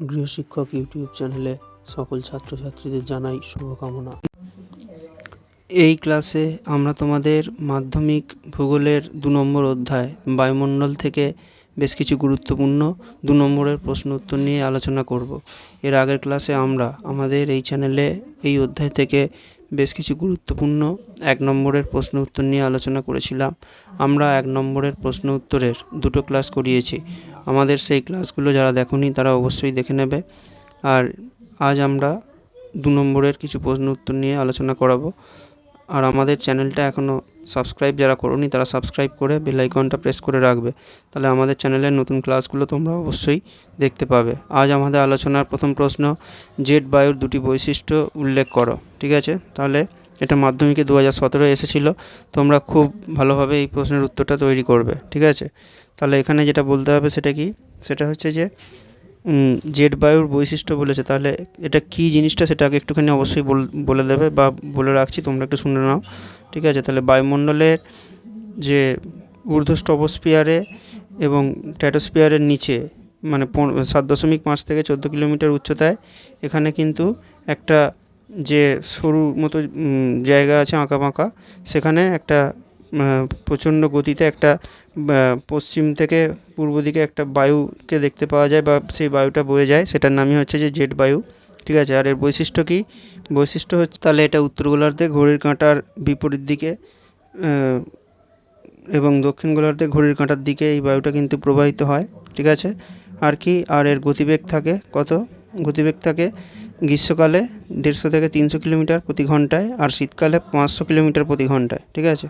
গৃহশিক্ষক YouTube চ্যানেলে সকল ছাত্রছাত্রীদের জানাই শুভকামনা। এই ক্লাসে আমরা তোমাদের মাধ্যমিক ভূগোলের দু নম্বর অধ্যায় বায়ুমণ্ডল থেকে বেশ কিছু গুরুত্বপূর্ণ দু নম্বরের প্রশ্ন উত্তর নিয়ে আলোচনা করব। এর আগের ক্লাসে আমরা আমাদের এই চ্যানেলে এই অধ্যায় থেকে বেশ কিছু গুরুত্বপূর্ণ এক নম্বরের প্রশ্ন উত্তর নিয়ে আলোচনা করেছিলাম। আমরা এক নম্বরের প্রশ্ন উত্তরের দুটো ক্লাস করিয়েছি। আমাদের সেই ক্লাসগুলো যারা দেখোনি তারা অবশ্যই দেখে নেবে। আর আজ আমরা দু নম্বরের কিছু প্রশ্ন উত্তর নিয়ে আলোচনা করাবো। আর আমাদের চ্যানেলটা এখনও সাবস্ক্রাইব যারা করোনি তারা সাবস্ক্রাইব করে বেল আইকনটা প্রেস করে রাখবে। তাহলে আমাদের চ্যানেলের নতুন ক্লাসগুলো তোমরা অবশ্যই দেখতে পাবে। আজ আমাদের আলোচনার প্রথম প্রশ্ন জেট বায়ুর দুটি বৈশিষ্ট্য উল্লেখ করো, ঠিক আছে? তাহলে এটা মাধ্যমিকে দু হাজার সতেরো এসেছিল, তোমরা খুব ভালোভাবে এই প্রশ্নের উত্তরটা তৈরি করবে, ঠিক আছে? তাহলে এখানে যেটা বলতে হবে সেটা কি? সেটা হচ্ছে যে জেট বায়ুর বৈশিষ্ট্য বলেছে, তাহলে এটা কী জিনিসটা সেটা আগে একটুখানি অবশ্যই বল- দেবে বা বলে রাখছি, তোমরা একটু শুনে নাও। ঠিক আছে, তাহলে বায়ুমণ্ডলের যে ঊর্ধ্বস্ট্রপোস্ফিয়ারে এবং ট্র্যাটোস্ফিয়ারের নিচে মানে সাত দশমিক পাঁচ থেকে চোদ্দ কিলোমিটার উচ্চতায়, এখানে কিন্তু একটা যে সরু মতো জায়গা আছে আঁকা বাঁকা, সেখানে একটা প্রচণ্ড গতিতে একটা পশ্চিম থেকে পূর্ব দিকে একটা বায়ুকে দেখতে পাওয়া যায় বা সেই বায়ুটা বয়ে যায়। সেটার নামই হচ্ছে যে জেট বায়ু। ঠিক আছে? আর এর বৈশিষ্ট্য কী? বৈশিষ্ট্য হচ্ছে তাহলে এটা উত্তর গোলার্ধে, ঘড়ির কাঁটার বিপরীত দিকে এবং দক্ষিণ গোলার্ধে, ঘড়ির কাঁটার দিকে এই বায়ুটা কিন্তু প্রবাহিত হয়। ঠিক আছে? আর কি? আর এর গতিবেগ থাকে কত? গতিবেগ থাকে গ্রীষ্মকালে দেড়শো থেকে তিনশো কিলোমিটার প্রতি ঘন্টায় আর শীতকালে পাঁচশো কিলোমিটার প্রতি ঘন্টায়। ঠিক আছে?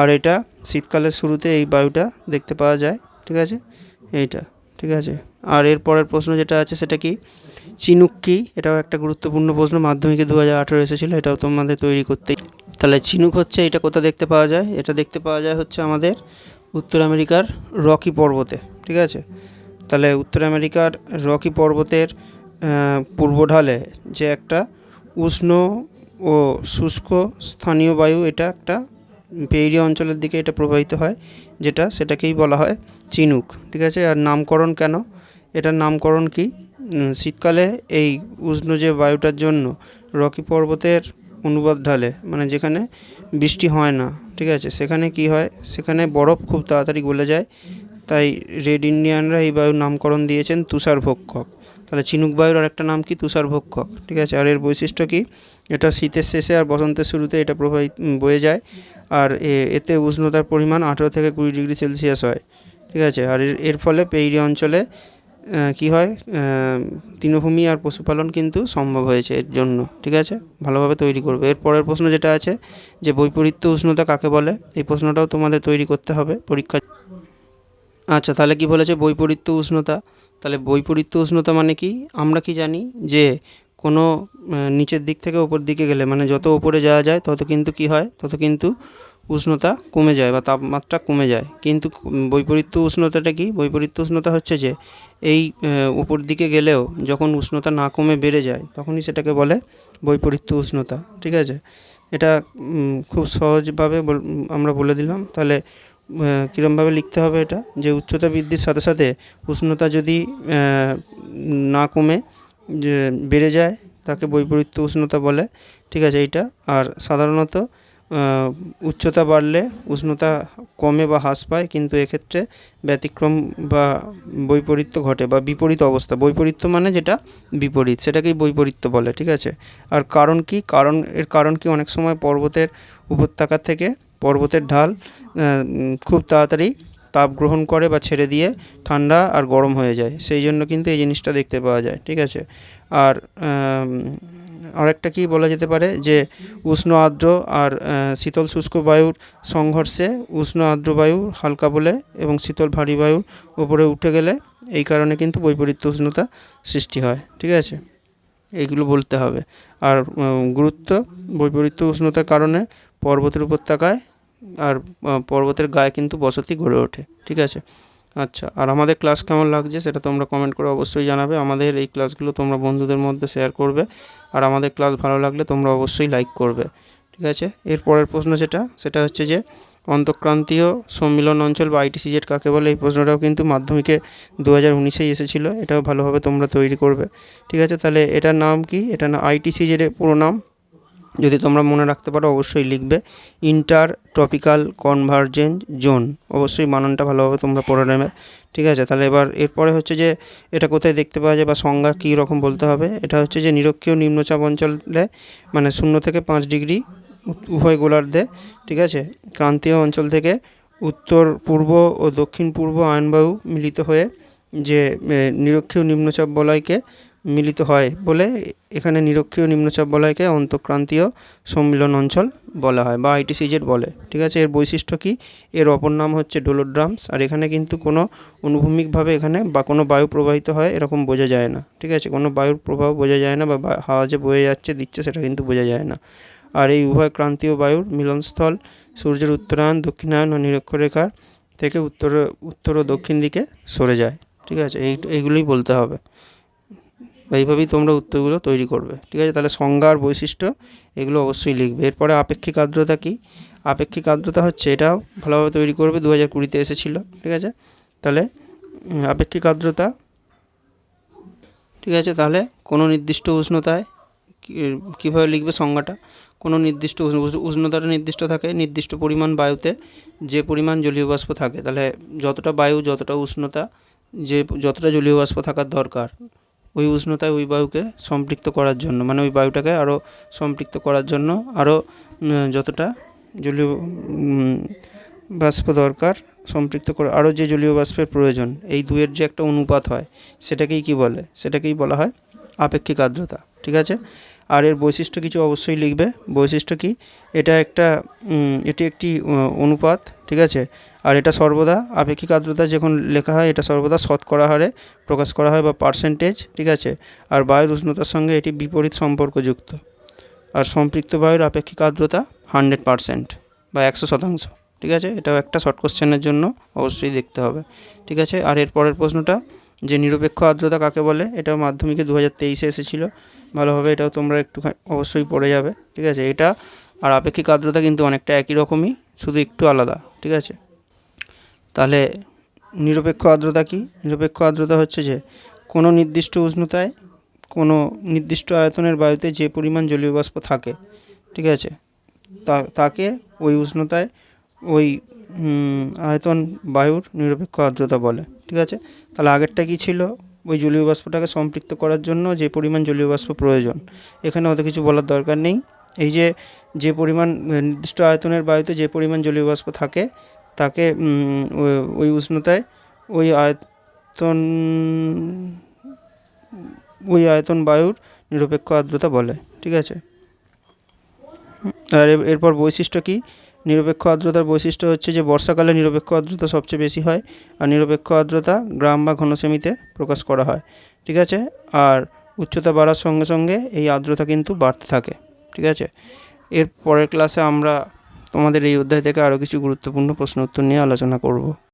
আর এটা শীতকালের শুরুতে এই বায়ুটা দেখতে পাওয়া যায়, ঠিক আছে? এইটা, ঠিক আছে? আর এর পরের প্রশ্ন যেটা আছে সেটা কি? চিনুক কি? এটাও একটা গুরুত্বপূর্ণ প্রশ্ন, মাধ্যমিকে দু হাজার আঠেরো এসেছিল, এটাও তোমাদের তৈরি করতেই। তাহলে চিনুক হচ্ছে, এটা কোথায় দেখতে পাওয়া যায়? এটা দেখতে পাওয়া যায় হচ্ছে আমাদের উত্তর আমেরিকার রকি পর্বতে, ঠিক আছে? তাহলে উত্তর আমেরিকার রকি পর্বতের পূর্ব ঢালে যে একটা উষ্ণ ও শুষ্ক স্থানীয় বায়ু, এটা একটা পেইরি অঞ্চলের দিকে এটা প্রবাহিত হয়, যেটা সেটাকেই বলা হয় চিনুক। ঠিক আছে? আর নামকরণ কেন? এটার নামকরণ কি? শীতকালে এই উষ্ণ যে বায়ুটার জন্য রকি পর্বতের অনুবাদ ঢালে মানে যেখানে বৃষ্টি হয় না, ঠিক আছে? সেখানে কি হয়? সেখানে বরফ খুব তাড়াতাড়ি গলে যায়, তাই রেড ইন্ডিয়ানরা এই বায়ুর নামকরণ দিয়েছেন তুষার ভক্ষক তাহলে চিনুক বায়ুর আরেকটা নাম কি? তুষার ভক্ষক। ঠিক আছে? আর এর বৈশিষ্ট্য কি? এটা শীতের শেষে আর বসন্তের শুরুতে এটা প্রবাহিত বয়ে যায়। আর এতে উষ্ণতার পরিমাণ আঠেরো থেকে কুড়ি ডিগ্রি সেলসিয়াস হয়। ঠিক আছে? আর এর ফলে পেইরি অঞ্চলে কি হয়? তৃণভূমি আর পশুপালন কিন্তু সম্ভব হয়েছে এর জন্য। ঠিক আছে? ভালোভাবে তৈরি করবে। এর পরের প্রশ্ন যেটা আছে, যে বৈপরীত্য উষ্ণতা কাকে বলে? এই প্রশ্নটাও তোমাদের তৈরি করতে হবে পরীক্ষা আচ্ছা তাহলে কি বলেছে বৈপরীত্য উষ্ণতা? তাহলে বৈপরীত্য উষ্ণতা মানে কি? আমরা কি জানি যে কোনো নিচের দিক থেকে ওপর দিকে গেলে মানে যত ওপরে যাওয়া যায়, তত কিন্তু কি হয়? তত কিন্তু উষ্ণতা কমে যায় বা তাপমাত্রা কমে যায়। কিন্তু বৈপরীত্য উষ্ণতাটা কি? বৈপরীত্য উষ্ণতা হচ্ছে যে এই উপর দিকে গেলেও যখন উষ্ণতা না কমে বেড়ে যায়, তখনই সেটাকে বলে বৈপরীত্য উষ্ণতা। ঠিক আছে? এটা খুব সহজভাবে আমরা বলে দিলাম। তাহলে কীরমভাবে লিখতে হবে এটা? যে উচ্চতা বৃদ্ধির সাথে সাথে উষ্ণতা যদি না কমে বেড়ে যায়, তাকে বৈপরীত্য উষ্ণতা বলে। ঠিক আছে, এইটা। আর সাধারণত উচ্চতা বাড়লে উষ্ণতা কমে বা হ্রাস পায়, কিন্তু এক্ষেত্রে ব্যতিক্রম বা বৈপরীত্য ঘটে, বা বিপরীত অবস্থা। বৈপরীত্য মানে যেটা? বিপরীত। সেটাকেই বৈপরীত্য বলে, ঠিক আছে? আর কারণ কি? কারণ, এর কারণ কি? অনেক সময় পর্বতের উপত্যকা থেকে পর্বতের ঢাল খুব তাড়াতাড়ি তাপ গ্রহণ করে বা ছেড়ে দিয়ে ঠান্ডা আর গরম হয়ে যায়। সেই জন্য কিন্তু এই জিনিসটা দেখতে পাওয়া যায়, ঠিক আছে? আর আরেকটা কি বলা যেতে পারে যে, উষ্ণ আর্দ্র আর শীতল শুষ্ক বায়ুর সংঘর্ষে উষ্ণ আর্দ্র বায়ু হালকা বলে এবং শীতল ভারী বায়ুর উপরে উঠে গেলে এই কারণে কিন্তু বৈপরীত্য উষ্ণতা সৃষ্টি হয়, ঠিক আছে? এইগুলো বলতে হবে। আর গুরুত্ব, বৈপরীত্য উষ্ণতার কারণে পর্বতের উপত্যকায় আর পর্বতের গায়ে কিন্তু বসতি গড়ে ওঠে, ঠিক আছে? আচ্ছা আর আমাদের ক্লাস কেমন লাগছে সেটা তোমরা কমেন্ট করে অবশ্যই জানাবে। আমাদের এই ক্লাসগুলো তোমরা বন্ধুদের মধ্যে শেয়ার করবে, আর আমাদের ক্লাস ভালো লাগলে তোমরা অবশ্যই লাইক করবে, ঠিক আছে? এর পরের প্রশ্ন যেটা, সেটা হচ্ছে যে, অন্তঃক্রান্তীয় সম্মিলন অঞ্চল বা আইটি আইটিসিজেড কাকে বলে? এই প্রশ্নটাও কিন্তু মাধ্যমিকে দু হাজার উনিশেই এসেছিল, এটাও ভালোভাবে তোমরা তৈরি করবে, ঠিক আছে? তাহলে এটার নাম কি? এটা না আইটিসিজেডের পুরো নাম? যদি তোমরা মনে রাখতে পারো, অবশ্যই লিখবে ইন্টার ট্রপিক্যাল কনভার্জেন্ট জোন অবশ্যই বানানটা ভালোভাবে তোমরা পড়ে নেবে। ঠিক আছে? তাহলে এবার এরপরে হচ্ছে যে, এটা কোথায় দেখতে পাওয়া যায় বা সংজ্ঞা কী রকম বলতে হবে? এটা হচ্ছে যে, নিরক্ষীয় নিম্নচাপ অঞ্চলে মানে শূন্য থেকে পাঁচ ডিগ্রি উভয় গোলার্ধে, ঠিক আছে? ক্রান্তীয় অঞ্চল থেকে উত্তর পূর্ব ও দক্ষিণ পূর্ব আয়নবায়ু মিলিত হয়ে যে নিরক্ষীয় নিম্নচাপ বলয়কে মিলিত হয় বলে এখানে নিরক্ষীয় নিম্নচাপ বলয়কে অন্তঃক্রান্তীয় সম্মিলন অঞ্চল বলা হয় বা আইটিসিজেড বলে। ঠিক আছে, এর বৈশিষ্ট্য কি? এর অপর নাম হচ্ছে ডোলোড্রামস, আর এখানে কিন্তু কোনো অনুভূমিকভাবে এখানে বা কোনো বায়ু প্রবাহিত হয় এরকম বোঝা যায় না। ঠিক আছে, কোনো বায়ুর প্রভাব বোঝা যায় না বা হাওয়া যে বয়ে যাচ্ছে, দিচ্ছে, সেটা কিন্তু বোঝা যায় না। আর এই উভয় ক্রান্তীয় বায়ুর মিলনস্থল সূর্যের উত্তরায়ণ দক্ষিণায়ন ও নিরক্ষরেখার থেকে উত্তর উত্তর ও দক্ষিণ দিকে সরে যায়। ঠিক আছে, এই, এইগুলোই বলতে হবে। এইভাবেই তোমরা উত্তরগুলো তৈরি করবে, ঠিক আছে? তাহলে সংজ্ঞা আর বৈশিষ্ট্য এগুলো অবশ্যই লিখবে। এরপরে আপেক্ষিক আর্দ্রতা কী? আপেক্ষিক আর্দ্রতা হচ্ছে এটাও ভালোভাবে তৈরি করবে দু হাজার কুড়িতে এসেছিল, ঠিক আছে? তাহলে আপেক্ষিক আর্দ্রতা, ঠিক আছে? তাহলে কোনো নির্দিষ্ট উষ্ণতায় কীভাবে লিখবে সংজ্ঞাটা? কোনো নির্দিষ্ট উষ্ণ- উষ্ণ- উষ্ণতাটা নির্দিষ্ট থাকে, নির্দিষ্ট পরিমাণ বায়ুতে যে পরিমাণ জলীয় বাষ্প থাকে। তাহলে যতটা বায়ু, যতটা উষ্ণতা, যে, যতটা জলীয় বাষ্প থাকার দরকার ওই উষ্ণতায় ওই বায়ুকে সম্পৃক্ত করার জন্য মানে ওই বায়ুটাকে আরও সম্পৃক্ত করার জন্য আরও যতটা জলীয় বাষ্প দরকার, সম্পৃক্ত করে আরও যে জলীয় বাষ্পের প্রয়োজন, এই দুয়ের যে একটা অনুপাত হয়, সেটাকেই কি বলে? সেটাকেই বলা হয় আপেক্ষিক আর্দ্রতা, ঠিক আছে? আর এর বৈশিষ্ট্য কিছু অবশ্যই লিখবে। বৈশিষ্ট্য কি? এটা একটা এটি একটি অনুপাত, ঠিক আছে? আর এটা সর্বদা আপেক্ষিক আর্দ্রতা যখন লেখা হয়, এটা সর্বদা শতকরা হারে প্রকাশ করা হয় বা পার্সেন্টেজ ঠিক আছে? আর বায়ুর উষ্ণতার সঙ্গে এটি বিপরীত সম্পর্কযুক্ত। আর সম্পৃক্ত বায়ুর আপেক্ষিক আর্দ্রতা হান্ড্রেড পার্সেন্ট বা একশো শতাংশ, ঠিক আছে? এটাও একটা শর্ট কোশ্চেনের জন্য অবশ্যই দেখতে হবে, ঠিক আছে? আর এর পরের প্রশ্নটা যে নিরপেক্ষ আর্দ্রতা কাকে বলে, এটাও মাধ্যমিকে দু হাজার তেইশে এসেছিল। ভালোভাবে এটাও তোমরা একটু অবশ্যই পড়ে যাবে, ঠিক আছে? এটা আর আপেক্ষিক আর্দ্রতা কিন্তু অনেকটা একই রকমই, শুধু একটু আলাদা, ঠিক আছে? তাহলে নিরপেক্ষ আর্দ্রতা কি? নিরপেক্ষ আর্দ্রতা হচ্ছে যে, কোনো নির্দিষ্ট উষ্ণতায়, কোনো নির্দিষ্ট আয়তনের বায়ুতে যে পরিমাণ জলীয় বাষ্প থাকে, ঠিক আছে? তা, তাকে ওই উষ্ণতায় ওই আয়তন বায়ুর নিরপেক্ষ আর্দ্রতা বলে। ঠিক আছে? তাহলে আগেরটা কি ছিল? ওই জলীয় বাষ্পটাকে সম্পৃক্ত করার জন্য যে পরিমাণ জলীয় বাষ্প প্রয়োজন। এখানে অত কিছু বলার দরকার নেই। এই যে যে পরিমাণ নির্দিষ্ট আয়তনের বায়ুতে যে পরিমাণ জলীয় বাষ্প থাকে, তাকে ওই উষ্ণতায় ওই আয়তন ওই আয়তন বায়ুর নিরপেক্ষ আর্দ্রতা বলে। ঠিক আছে? আর এরপর বৈশিষ্ট্য কি? নিরপেক্ষ আর্দ্রতার বৈশিষ্ট্য হচ্ছে যে বর্ষাকালে নিরপেক্ষ আর্দ্রতা সবচেয়ে বেশি হয় আর নিরপেক্ষ আর্দ্রতা গ্রাম বা ঘনসেমিতে প্রকাশ করা হয়, ঠিক আছে? আর উচ্চতা বাড়ার সঙ্গে সঙ্গে এই আর্দ্রতা কিন্তু বাড়তে থাকে, ঠিক আছে? এর পরের ক্লাসে আমরা তোমাদের এই অধ্যায় থেকে আরও কিছু গুরুত্বপূর্ণ প্রশ্ন উত্তর নিয়ে আলোচনা করব।